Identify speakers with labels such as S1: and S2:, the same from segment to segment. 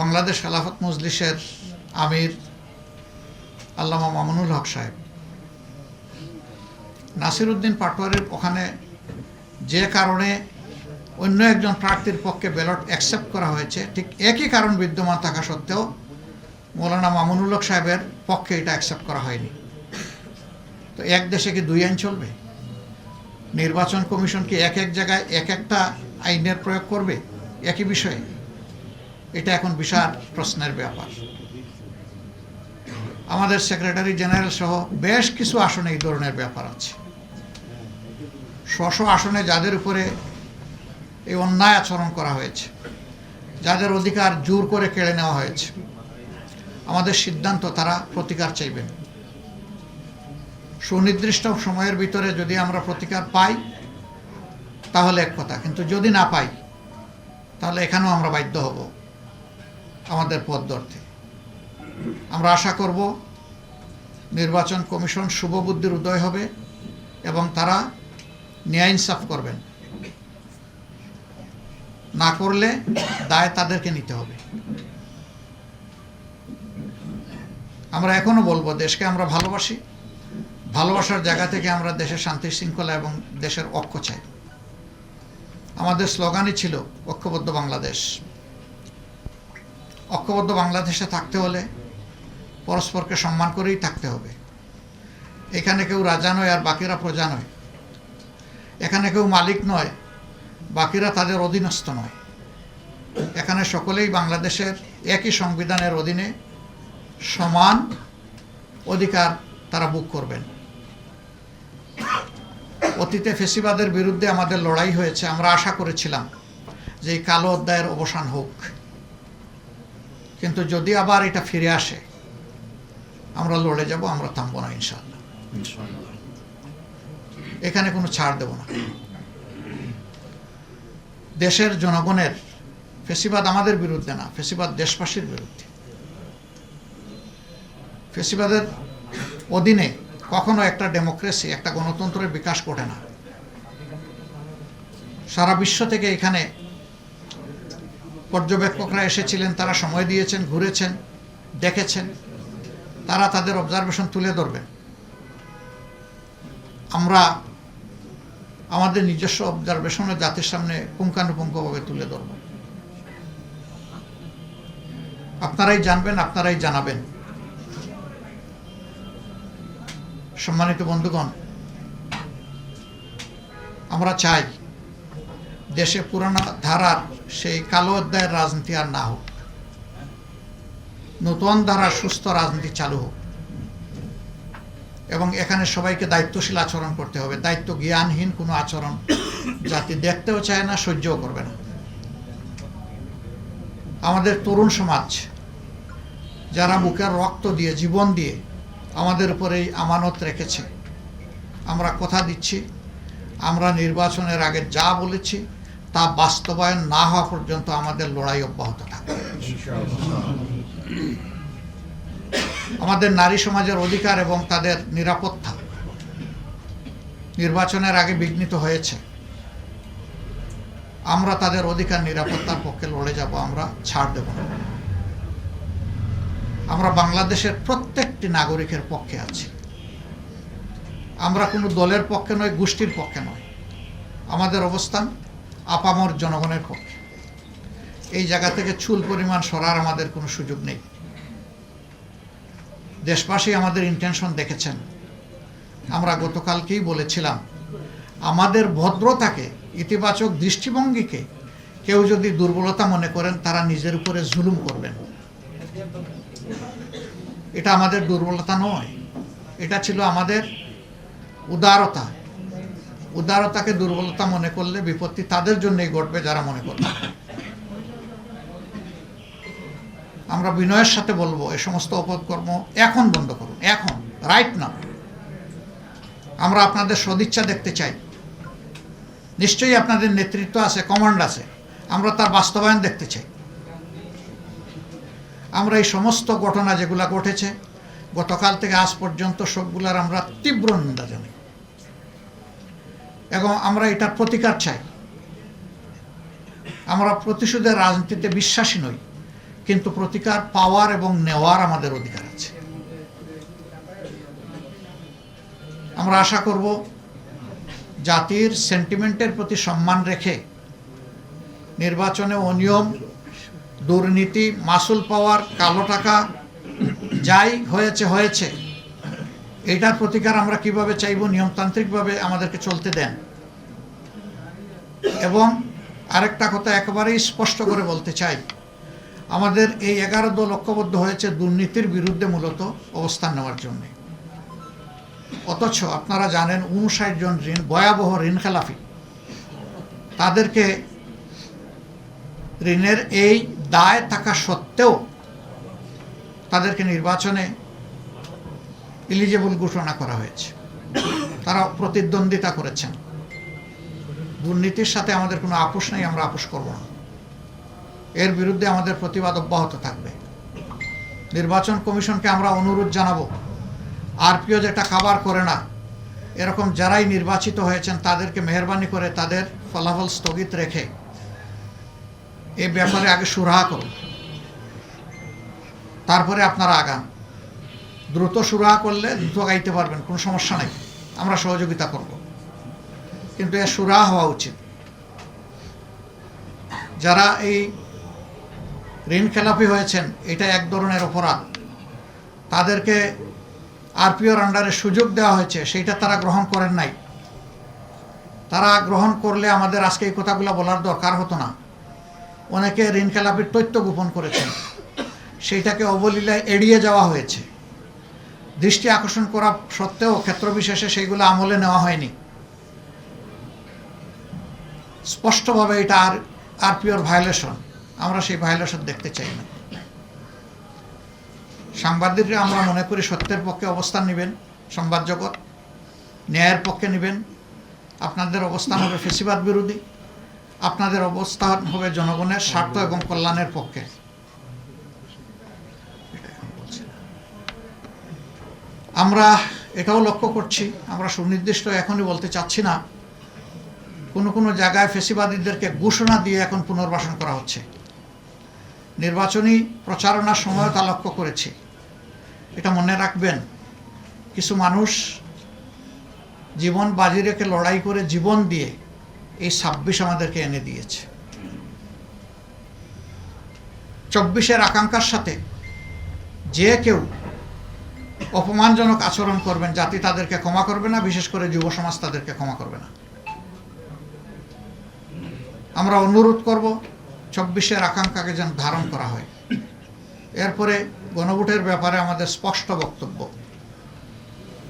S1: বাংলাদেশ খেলাফত মজলিসের আমির আল্লামা মামুনুল হক সাহেব। নাসির উদ্দিন পাটোয়ারির ওখানে যে কারণে অন্য একজন প্রার্থীর পক্ষে ব্যালট অ্যাকসেপ্ট করা হয়েছে, ঠিক একই কারণ বিদ্যমান থাকা সত্ত্বেও মৌলানা মামুনুল হক সাহেবের পক্ষে এটা অ্যাকসেপ্ট করা হয়নি। তো এক দেশে কি দুই আইন চলবে? নির্বাচন কমিশন কি এক এক জায়গায় এক একটা আইনের প্রয়োগ করবে? একই বিষয়ে। এটা এখন বিশাল প্রশ্নের ব্যাপার। আমাদের সেক্রেটারি জেনারেল সহ বেশ কিছু আসনে এই ধরনের ব্যাপার আছে। স্ব আসনে যাদের উপরে এই অন্যায় আচরণ করা হয়েছে, যাদের অধিকার জোর করে কেড়ে নেওয়া হয়েছে, আমাদের সিদ্ধান্ত তারা প্রতিকার চাইবেন। সুনির্দিষ্ট সময়ের ভিতরে যদি আমরা প্রতিকার পাই, তাহলে এক কথা, কিন্তু যদি না পাই, তাহলে এখানেও আমরা বাধ্য হব। আমাদের পথ ধরতে। আমরা আশা করব নির্বাচন কমিশন শুভবুদ্ধির উদয় হবে এবং তারা ন্যায় ইনসাফ করবেন। না করলে দায় তাদেরকে নিতে হবে। আমরা এখনও বলব, দেশকে আমরা ভালোবাসি। ভালোবাসার জায়গা থেকে আমরা দেশের শান্তি শৃঙ্খলা এবং দেশের অক্ষ চাই। আমাদের স্লোগানই ছিল ঐক্যবদ্ধ বাংলাদেশ। ঐক্যবদ্ধ বাংলাদেশে থাকতে হলে পরস্পরকে সম্মান করেই থাকতে হবে। এখানে কেউ রাজা নয় আর বাকিরা প্রজা নয়। এখানে কেউ মালিক নয়, বাকিরা তাদের অধীনস্থ নয়। এখানে সকলেই বাংলাদেশের একই সংবিধানের অধীনে সমান অধিকার তারা বুক করবেন। অতীতে ফেসিবাদের বিরুদ্ধে আমাদের লড়াই হয়েছে, আমরা আশা করেছিলাম যে এই কালো অধ্যায়ের অবসান হোক। কিন্তু যদি আবার এটা ফিরে আসে আমরা লড়ে যাব আমরা থামবো না ইনশাল্লাহ এখানে কোনো ছাড় দেব না। দেশের জনগণের ফেসিবাদ আমাদের বিরুদ্ধে না ফেসিবাদ দেশবাসীর বিরুদ্ধে। ফেসিবাদের অধীনে কখনো একটা ডেমোক্রেসি একটা গণতন্ত্রের বিকাশ ঘটে না। সারা বিশ্ব থেকে এখানে পর্যবেক্ষকরা এসেছিলেন, তারা সময় দিয়েছেন, ঘুরেছেন, দেখেছেন। তারা তাদের অবজারভেশন তুলে ধরবেন। আমরা আমাদের নিজস্ব অবজারভেশনে জাতির সামনে পুঙ্খানুপুঙ্খভাবে তুলে ধরব। আপনারাই জানবেন, আপনারাই জানাবেন। সম্মানিত বন্ধুগণ, আমরা চাই দেশে পুরানো ধারার সেই কালো অধ্যায়ের রাজনীতি আর না হোক। নতুন ধারার সুস্থ রাজনীতি চালু হোক। এবং এখানে সবাইকে দায়িত্বশীল আচরণ করতে হবে। দায়িত্ব জ্ঞানহীন কোনো আচরণ জাতি দেখতেও চায় না, সহ্যও করবে না। আমাদের তরুণ সমাজ, যারা বুকের রক্ত দিয়ে, জীবন দিয়ে আমাদের উপরে এই আমানত রেখেছে, আমরা কথা দিচ্ছি, আমরা নির্বাচনের আগে যা বলেছি তা বাস্তবায়ন না হওয়া পর্যন্ত আমাদের লড়াই অব্যাহত থাকবে। আমাদের নারী সমাজের অধিকার এবং তাদের নিরাপত্তা নির্বাচনের আগে বিঘ্নিত হয়েছে। আমরা তাদের অধিকার নিরাপত্তার পক্ষে লড়ে যাব, আমরা ছাড় দেব না। আমরা বাংলাদেশের প্রত্যেকটি নাগরিকের পক্ষে আছি। আমরা কোনো দলের পক্ষে নয়, গোষ্ঠীর পক্ষে নয়। আমাদের অবস্থান আপামর জনগণের পক্ষে। এই জায়গা থেকে চুল পরিমাণ সরার আমাদের কোনো সুযোগ নেই। দেশবাসী আমাদের ইন্টেনশন দেখেছেন। আমরা গতকালকেই বলেছিলাম, আমাদের ভদ্রতাকে, ইতিবাচক দৃষ্টিভঙ্গিকে কেউ যদি দুর্বলতা মনে করেন, তারা নিজের উপরে জুলুম করবেন। এটা আমাদের দুর্বলতা নয়। এটা ছিল আমাদের উদারতা। উদারতাকে, দুর্বলতা মনে করলে বিপত্তি তাদের জন্যই ঘটবে যারা মনে করবে। আমরা বিনয়ের সাথে বলব, এ সমস্ত অপকর্ম এখন বন্ধ করুন, এখন রাইট না আমরা আপনাদের সদিচ্ছা দেখতে চাই। নিশ্চয়ই আপনাদের নেতৃত্ব আছে কমান্ড আছে। আমরা তার বাস্তবায়ন দেখতে চাই। আমরা এই সমস্ত ঘটনা যেগুলা ঘটেছে, গতকাল থেকে আজ পর্যন্ত সবগুলার আমরা তীব্র নিন্দা জানাই। এবং আমরা এটার প্রতিকার চাই। আমরা প্রতিশোধের রাজনীতিতে বিশ্বাসী নই, কিন্তু প্রতিকার পাওয়ার এবং নেওয়ার আমাদের অধিকার আছে। আমরা আশা করব জাতির সেন্টিমেন্টের প্রতি সম্মান রেখে নির্বাচনে অনিয়ম, দুর্নীতি, মাসুল পাওয়ার, কালো টাকা, যাই হয়েছে হয়েছে। এটার প্রতিকার আমরা কীভাবে চাইব? নিয়মতান্ত্রিকভাবে আমাদেরকে চলতে দেন। এবং আরেকটা কথা একেবারেই স্পষ্ট করে বলতে চাই। আমাদের এই এগারো দল ঐক্যবদ্ধ হয়েছে দুর্নীতির বিরুদ্ধে মূলত অবস্থান নেওয়ার জন্য। অথচ আপনারা জানেন উনষাট জন ঋণ, ভয়াবহ ঋণ খেলাফি। তাদেরকে ঋণের এই দায় থাকা সত্ত্বেও তাদেরকে নির্বাচনে এলিজেবল ঘোষণা করা হয়েছে। তারা প্রতিদ্বন্দ্বিতা করেছেন। দুর্নীতির সাথে আমাদের কোনো আপোষ নেই, আমরা আপোষ করব না। এর বিরুদ্ধে আমাদের প্রতিবাদ অব্যাহত থাকবে। নির্বাচন কমিশনকে আমরা অনুরোধ জানাব, আরপিও যেটা খাবার করে না, এরকম যারাই নির্বাচিত হয়েছেন, তাদেরকে মেহরবানি করে তাদের ফলাফল স্থগিত রেখে এ ব্যাপারে আগে সুরাহা করুন। তারপরে আপনারা আগান। দ্রুত সুরাহা করলে দ্রুত গাইতে পারবেন, কোনো সমস্যা নেই। আমরা সহযোগিতা করব। কিন্তু এর সুরাহা হওয়া উচিত। যারা এই ঋণ খেলাপি হয়েছেন, এটা এক ধরনের অপরাধ। তাদেরকে আরপিওর আন্ডারে সুযোগ দেওয়া হয়েছে, সেইটা তারা গ্রহণ করেন নাই। তারা গ্রহণ করলে আমাদের আজকে এই কথাগুলো বলার দরকার হতো না। অনেকে ঋণ খেলাপির তথ্য গোপন করেছেন। সেইটাকে অবলীলায় এড়িয়ে যাওয়া হয়েছে। দৃষ্টি আকর্ষণ করা সত্ত্বেও ক্ষেত্রবিশেষে সেইগুলো আমলে নেওয়া হয়নি। স্পষ্টভাবে এটা আর আরপিওর ভায়োলেশন। আমরা সেই ভায়োলেশন দেখতে চাই না। সাংবাদিকরা আমরা মনে করি সত্যের পক্ষে অবস্থান নেবেন, সংবাদ জগৎ, ন্যায়ের পক্ষে নেবেন। আপনাদের অবস্থান হবে ফেসিবাদ বিরোধী। আপনাদের অবস্থান হবে জনগণের স্বার্থ এবং কল্যাণের পক্ষে। আমরা এটাও লক্ষ্য করছি, আমরা সুনির্দিষ্ট এখনই বলতে চাচ্ছি না, কোনো কোনো জায়গায় ফেসিবাদীদেরকে ঘোষণা দিয়ে এখন পুনর্বাসন করা হচ্ছে। নির্বাচনী প্রচারণার সময় তা লক্ষ্য করেছি। এটা মনে রাখবেন, কিছু মানুষ জীবন বাজি রেখে লড়াই করে জীবন দিয়ে এই ছাব্বিশ আমাদেরকে এনে দিয়েছে। চব্বিশের আকাঙ্ক্ষার সাথে যে কেউ অপমানজনক আচরণ করবেন, জাতি তাদেরকে ক্ষমা করবে না, বিশেষ করে যুব সমাজ তাদেরকে ক্ষমা করবে না। আমরা অনুরোধ করব চব্বিশের আকাঙ্ক্ষাকে যেন ধারণ করা হয়। এরপরে গণভোটের ব্যাপারে আমাদের স্পষ্ট বক্তব্য।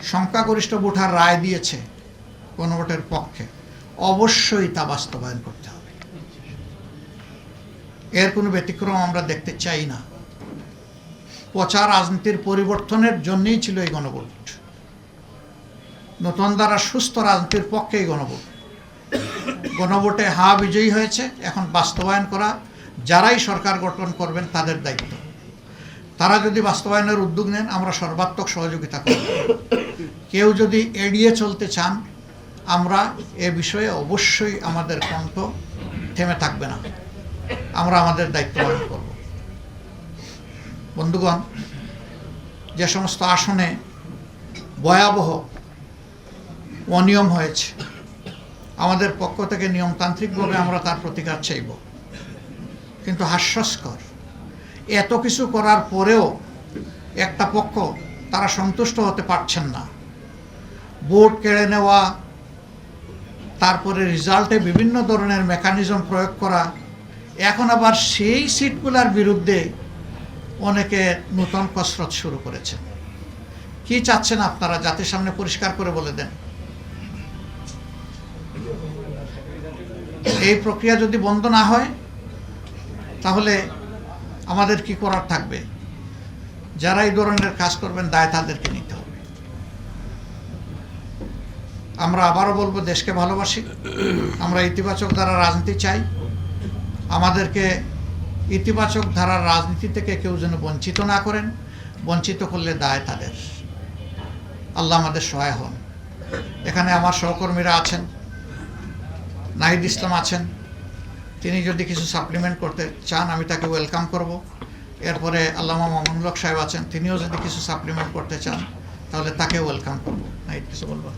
S1: সংখ্যাগরিষ্ঠ ভোটার রায় দিয়েছে গণভোটের পক্ষে। অবশ্যই তা বাস্তবায়ন করতে হবে। এর কোনো ব্যতিক্রম আমরা দেখতে চাই না। পচা রাজনীতির পরিবর্তনের জন্যই ছিল এই গণভোট। নতুন দ্বারা সুস্থ রাজনীতির পক্ষে এই গণভোট। গণভোটে হা বিজয়ী হয়েছে, এখন বাস্তবায়ন করা, যারাই সরকার গঠন করবেন তাদের দায়িত্ব। তারা যদি বাস্তবায়নের উদ্যোগ নেন, আমরা সর্বাত্মক সহযোগিতা করব। কেউ যদি এড়িয়ে চলতে চান, আমরা এ বিষয়ে অবশ্যই আমাদের কণ্ঠ থেমে থাকবে না। আমরা আমাদের দায়িত্ব পালন করব। বন্ধুগণ, যে সমস্ত আসনে ভয়াবহ অনিয়ম হয়েছে, আমাদের পক্ষ থেকে নিয়মতান্ত্রিকভাবে আমরা তার প্রতিকার চাইব। কিন্তু হাস্যস্কর, এত কিছু করার পরেও একটা পক্ষ তারা সন্তুষ্ট হতে পারছেন না। ভোট কেড়ে নেওয়া, তারপরে রেজাল্টে বিভিন্ন ধরনের মেকানিজম প্রয়োগ করা, এখন আবার সেই সিটগুলোর বিরুদ্ধে অনেকে নতুন কসরত শুরু করেছেন। কি চাচ্ছেন আপনারা? জাতির সামনে পরিষ্কার করে বলে দেন। এই প্রক্রিয়া যদি বন্ধ না হয়, তাহলে আমাদের কি করার থাকবে? যারা এই ধরনের কাজ করবেন, দায় তাদেরকে নিতে হবে। আমরা আবারও বলব, দেশকে ভালোবাসি। আমরা ইতিবাচক ধারা রাজনীতি চাই। আমাদেরকে ইতিবাচক ধারার রাজনীতি থেকে কেউ যেন বঞ্চিত না করেন, বঞ্চিত করলে দায় তাদের। আল্লাহ আমাদের সহায় হন। এখানে আমার সহকর্মীরা আছেন, নাহিদ ইসলাম আছেন। তিনি যদি কিছু সাপ্লিমেন্ট করতে চান, আমি তাকে ওয়েলকাম করব। এরপরে আল্লামা মামুনুল হক সাহেব আছেন, তিনিও যদি কিছু সাপ্লিমেন্ট করতে চান, তাহলে তাকে ওয়েলকাম করব। নাইট কিছু বলব?